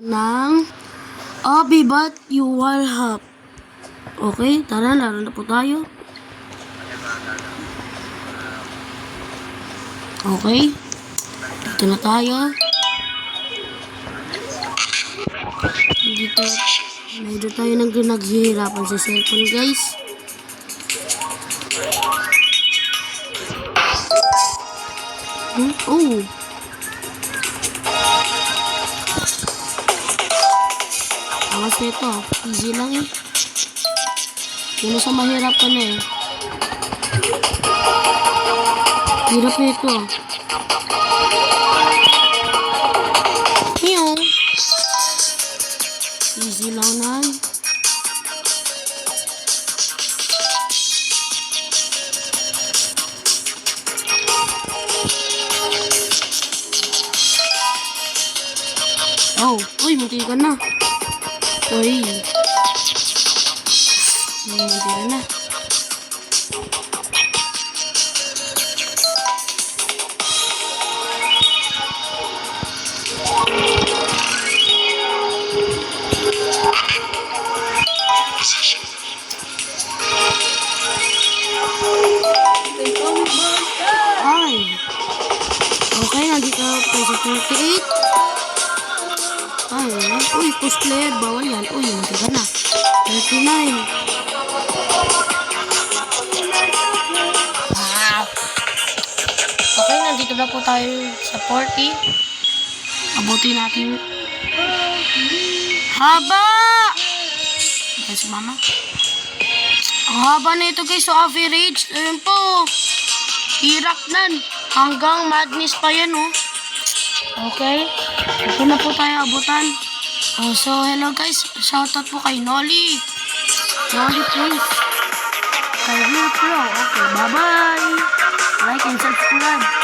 ng Abi Bat You Will Have. Okay, tara, laro na po tayo. Okay. Dito na tayo. Dito, medyo tayo nag naghihirapan sa cellphone, guys. Hmm? Oh. Nito. Easy lang eh. Yun sa mahirap ka na eh. Hirap nito. Meow. Easy lang na. Oh, uy, munti ka na. Uy. Hmm, Munti ka na. Ay. Okay, nandito po sa 38. Ay, wala. Uy, push player. Bawal yan. Uy, hindi ka na. 39. Ah. Okay, nandito na po tayo sa 40. Abutin natin. Haba! Guys, mama. Ang haba na ito guys. So, average. Ayun po. Hirap nan. Hanggang madness pa yan, oh. Okay. Ito na po tayo abutan. Oh, so, hello guys. Shoutout po kay Nolly. Nolly Prince. Kay Will Pro. Okay, bye-bye. Like and subscribe.